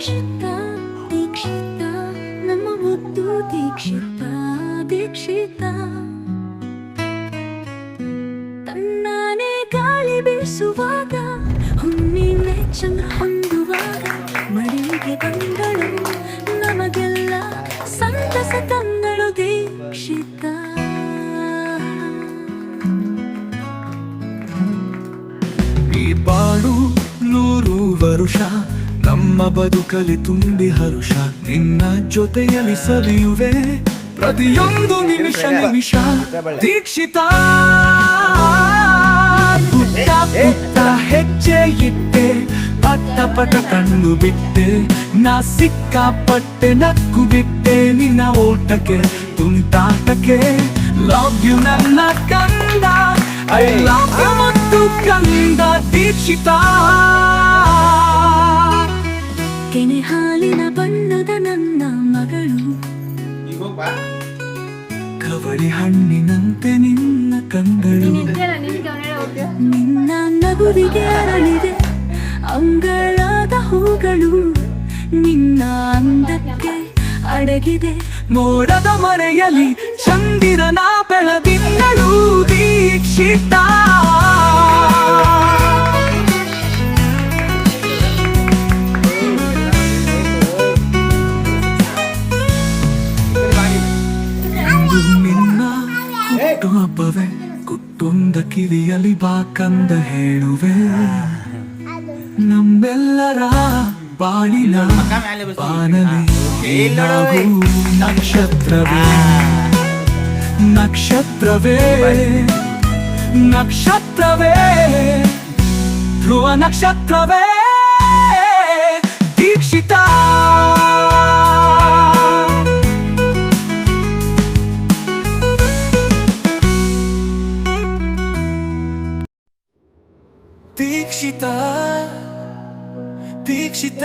ದೀಕ್ಷಿತ ದೀಕ್ಷಿತ, ನಮ್ಮ ಮುದ್ದು ದೀಕ್ಷಿತ ದೀಕ್ಷಿತ. ತನ್ನಾನೇ ಗಾಳಿ ಬೀಸುವಾಗ ಹುಣ್ಣಿಮೆ ಚಂದ್ರ ಹೊಂದುವಾಗ ಮಡಿಗೆ ಬಂದಳು ನಮಗೆಲ್ಲ ಸಂತಸ ತಂದಳು ದೀಕ್ಷಿತ. ಈ ಬಾಳು ನೂರು ವರುಷ ನಮ್ಮ ಬದುಕಲಿ ತುಂಬಿ ಹರುಷ, ನಿನ್ನ ಜೊತೆಯಲ್ಲಿ ಸವಿಯುವೆ. ಪ್ರತಿಯೊಂದು ನಿಮಿಷ ನಿಮಿಷ ದೀಕ್ಷಿತ. ಪುಟ್ಟ ಹೆಜ್ಜೆ ಇಟ್ಟೆ, ಪಟ್ಟ ಪಟ ಕಣ್ಣು ಬಿಟ್ಟೆ. ನಾ ಸಿಕ್ಕಾಪಟ್ಟೆ ನಕ್ಕು ಬಿಟ್ಟೆ, ನಿನ್ನ ಓಟಕ್ಕೆ, ತುಂಟಾಟಕ್ಕೆ. ಲವ್ ಯು ನನ್ನ ಕಂದ ಐ ಲವ್ ಯು ಮತ್ತು ಕಂದ ದೀಕ್ಷಿತ. ನಗುವಿಗೆ ಅರಳಿದೆ ಅಂಗಳದ ಹೂಗಳು ನಿನ್ನ ಅಂದಕ್ಕೆ ಅಡಗಿದೆ. ಮೋಡದ ಮರೆಯಲಿ ಚಂದಿರನ ಬೆಳದಿಂಗಳು ದೀಕ್ಷಿತ ಕುಟ್ಟೊಂದ ಕಿವಿಯಲಿ ಬಾಕಂದ ಹೇಳುವೆ. ನಮ್ಮೆಲ್ಲರ ಬಾಳಿನ ಬಾನಲಿ ನಕ್ಷತ್ರವೇ. ನಕ್ಷತ್ರವೇ. ನಕ್ಷತ್ರವೇ. ಧ್ರುವ ನಕ್ಷತ್ರವೇ. ದೀಕ್ಷಿತ ದೀಕ್ಷಿತ,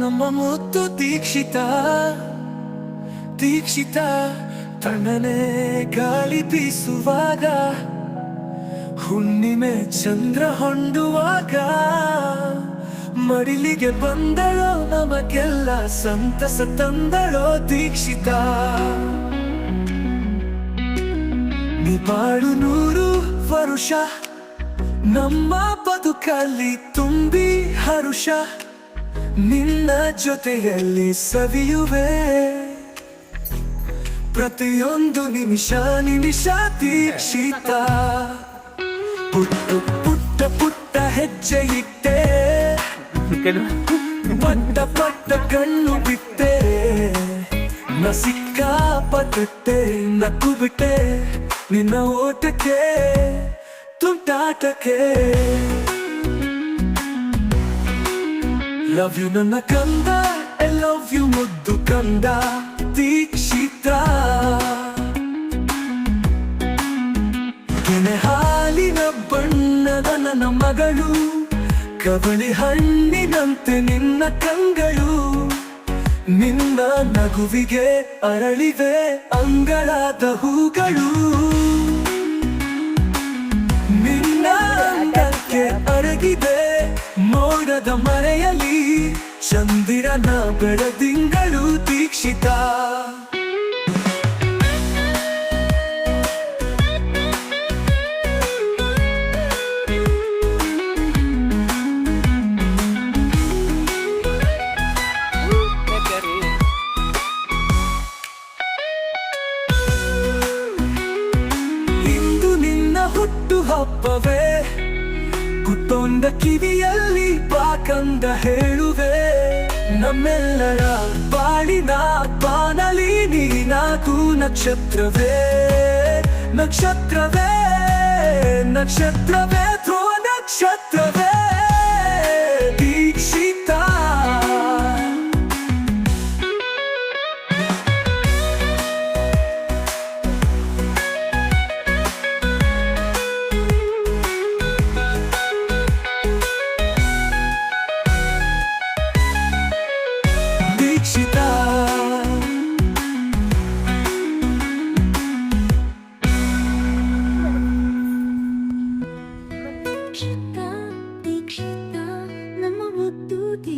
ನಮ್ಮ ಮುತ್ತು ದೀಕ್ಷಿತ ದೀಕ್ಷಿತ, ತಣ್ಣನೆ ಗಾಳಿ ಬೀಸುವಾಗ, ಹುಣ್ಣಿಮೆ ಚಂದ್ರ ಹೊಂಡುವಾಗ ಮಡಿಲಿಗೆ ಬಂದಳೋ ನಮಗೆಲ್ಲ ಸಂತಸ ತಂದಳೋ ದೀಕ್ಷಿತ. ನಿಬಾಳು ನೂರು ವರುಷ ನಮ್ಮ ಬದುಕಲ್ಲಿ ತುಂಬಿ ಹರುಷ, ನಿನ್ನ ಜೊತೆಯಲ್ಲಿ ಸವಿಯುವೆ. ಪ್ರತಿಯೊಂದು ನಿಮಿಷ ನಿಮಿಷ ದೀಕ್ಷಿತ. ಪುಟ್ಟು ಪುಟ್ಟ ಪುಟ್ಟ ಹೆಜ್ಜೆ ಇಟ್ಟೆ. ಪಟ್ಟ ಪಟ್ಟ ಕಣ್ಣು ಬಿಟ್ಟೆ. ನ ಪತ್ತೆ ನಕ್ಕು ಬಿಟ್ಟೆ. ನಿನ್ನ ಓಟಕ್ಕೆ ತುಂಟಾಟಕ್ಕೆ ಲವ್ ಯು ನನ್ನ ಕಂದ ಐ ಲವ್ ಯು ಮುದ್ದು ಕಂದ, ದೀಕ್ಷಿತ. ಕೆನೆ ಹಾಲಿನ ಬಣ್ಣದ ನನ್ನ ಮಗಳು ಕಬಳಿ ಹಣ್ಣಿನಂತೆ ನಿನ್ನ ಕಂಗಳು. ನಿನ್ನ ನಗುವಿಗೆ ಅರಳಿವೆ ಅಂಗಳದ ಹೂಗಳು. ಮೋಡದ ಮರೆಯಲಿ ಚಂದಿರನ ಬೆಳದಿಂಗಳು ದೀಕ್ಷಿತ. ಇಂದು ನಿನ್ನ ಹುಟ್ಟು ಹಬ್ಬವೇ. ಕುತ್ತೊಂದ ಕಿವಿಯಲ್ಲಿ ಬಾಕಂದ ಹೇಳುವೆ. ನಮ್ಮೆಲ್ಲರ ಬಾಳಿನ ಬಾನಲಿ ತೂ ನಕ್ಷತ್ರವೇ. ನಕ್ಷತ್ರವೇ ನಕ್ಷತ್ರವೇ ಧ್ರುವ ನಕ್ಷತ್ರವೇ.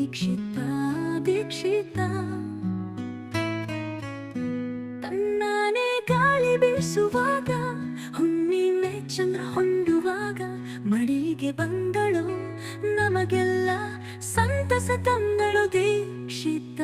ದೀಕ್ಷಿತ ದೀಕ್ಷಿತ. ತಣ್ಣನೆ ಗಾಳಿ ಬೀಸುವಾಗ ಹುಣ್ಣಿಮೆ ಚಂದ್ರ ಹೊಂಡುವಾಗ ಮಡಿಗೆ ಬಂದಳು ನಮಗೆಲ್ಲ ಸಂತಸ ತಂದಳು ದೀಕ್ಷಿತ.